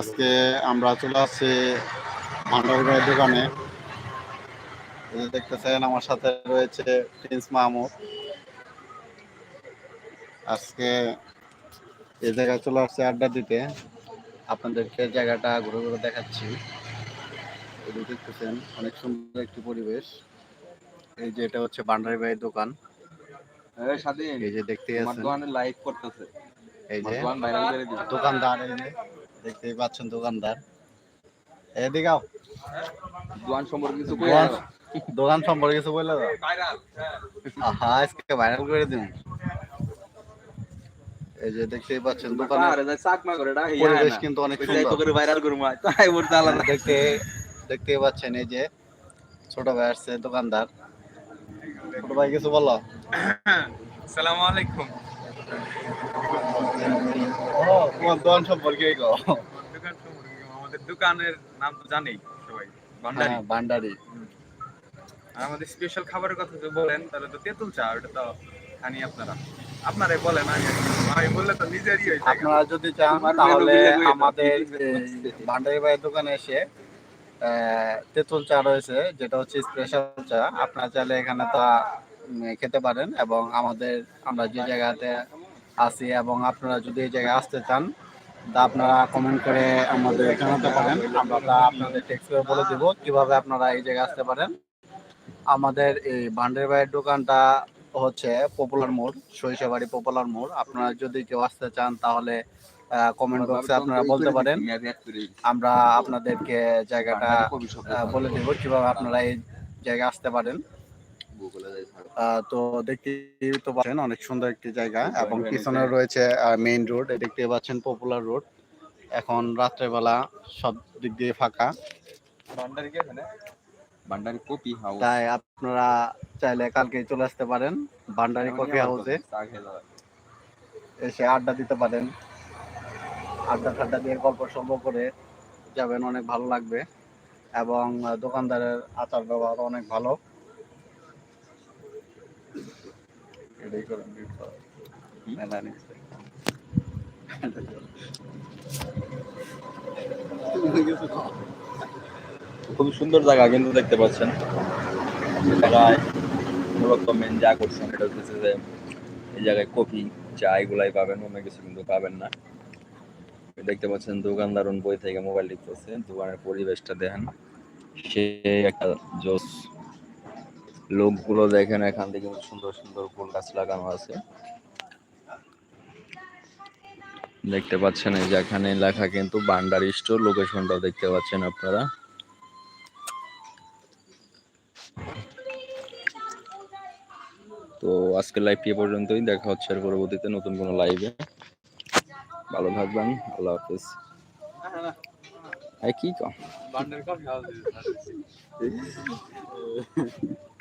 আজকে আমরা চলে আসছি ভান্ডার ভাইয়ের দোকানে। দেখতেছেন, আমার সাথে রয়েছে প্রিন্স মাহমুদ। আজকে এই জায়গায় চলে আসছে আড্ডা দিতে। আপনাদেরকে জায়গাটা ঘুরে ঘুরে দেখাচ্ছি। দেখতেছেন, অনেক সুন্দর একটি পরিবেশ। এই যে এটা হচ্ছে ভান্ডারি ভাইয়ের দোকান। এই যে দেখতে লাইভ করতেছে। এই যে দোকানদার দেখতেই পাচ্ছেন দোকানদার। এদিকে আও। দোকান সম্পর্কে কিছু কই দোকান- দোকান সম্পর্কে কিছু বললে দাও। আহা আজকে ভাইরাল করে দিন। এই যে দেখতেই পাচ্ছেন দোকানে পরিবেশ কিন্তু অনেক সুন্দর। ভাইরাল করুম আয়। তাই বলতে আলাদা দেখতে দেখতেই পাচ্ছেন এই যে ছোট ভাই আসছে দোকানদার। ছোট ভাই কিছু বলো। সালামু আলাইকুম। ও তোমার দোকান সম্পর্কে দোকান সম্পর্কে আমাদের দোকানের নাম তো জানেই সবাই ভান্ডারি। হ্যাঁ, ভান্ডারি। আমাদের স্পেশাল খাবারের কথা যদি বলেন তাহলে তো তেঁতুল চা ওটা তো খানি আপনারা। আপনারাই বলেন আমি আমি বললে তো নিজেরই হয়ে যায়। আপনারা যদি চান তাহলে আমাদের ভান্ডারি ভাইয়ের দোকানে এসে তেঁতুল চা রয়েছে যেটা হচ্ছে স্পেশাল চা। আপনারা চাইলে এখানে তা খেতে পারেন এবং আমাদের, আমরা যে জায়গাতে আছি এবং আপনারা যদি এই জায়গায় আসতে চান, তা আপনারা কমেন্ট করে আমাদের জানাতে পারেন। আমরা তা আপনাদের টেক্সট করে বলে দেব কীভাবে আপনারা এই জায়গায় আসতে পারেন। আমাদের এই ভান্ডারি ভাইয়ের দোকানটা হচ্ছে পপুলার মোড় সরিষাবাড়ি পপুলার মোড় আপনারা যদি কেউ আসতে চান, তাহলে কমেন্ট বক্সে আপনারা বলতে পারেন। আমরা আপনাদেরকে জায়গাটা বলে দেব কীভাবে আপনারা এই জায়গায় আসতে পারেন। তো দেখতেই তো পাচ্ছেন অনেক সুন্দর একটি জায়গা এবং পিছনে রয়েছে মেইন রোড দেখতে পাচ্ছেন পপুলার রোড এখন রাত্রেবেলা সব দিক দিয়ে ফাঁকা। ভান্ডারি কপি হাউস তাই আপনারা চাইলে কালকে চলে আসতে পারেন ভান্ডারি কফি হাউসে। এসে আড্ডা দিতে পারেন। আড্ডা ঠাড্ডা দিয়ে গল্প সল্প করে যাবেন অনেক ভালো লাগবে। এবং দোকানদারের আচার ব্যবহার অনেক ভালো। এটাই করুন, এটাই করুন। মেলা নিচ্ছে। তুমি কিছু খাও। খুব সুন্দর জায়গা কিন্তু দেখতে পাচ্ছেন জায়গায় মূলত মেন যা করছেন এটা হচ্ছে যে এই জায়গায় কফি চা এগুলাই পাবেন অন্য কিছু কিন্তু পাবেন না দেখতে পাচ্ছেন দোকানদার ওন বই থেকে মোবাইল লিখতেছে দোকানের পরিবেশটা দেখেন সে একটা জোস লোকগুলো দেখেন এখান থেকে কিন্তু সুন্দর সুন্দর ফুল গাছ লাগানো আছে। দেখতে পাচ্ছেন এই যে এখানে লেখা কিন্তু বান্ডার স্টোর লোকেশনটাও দেখতে পাচ্ছেন আপনারা। তো আজকের লাইভটি এ পর্যন্তই দেখা হচ্ছে এর পরবর্তীতে নতুন কোনো লাইভে ভালো থাকবেন আল্লাহ হাফিজ। কি কম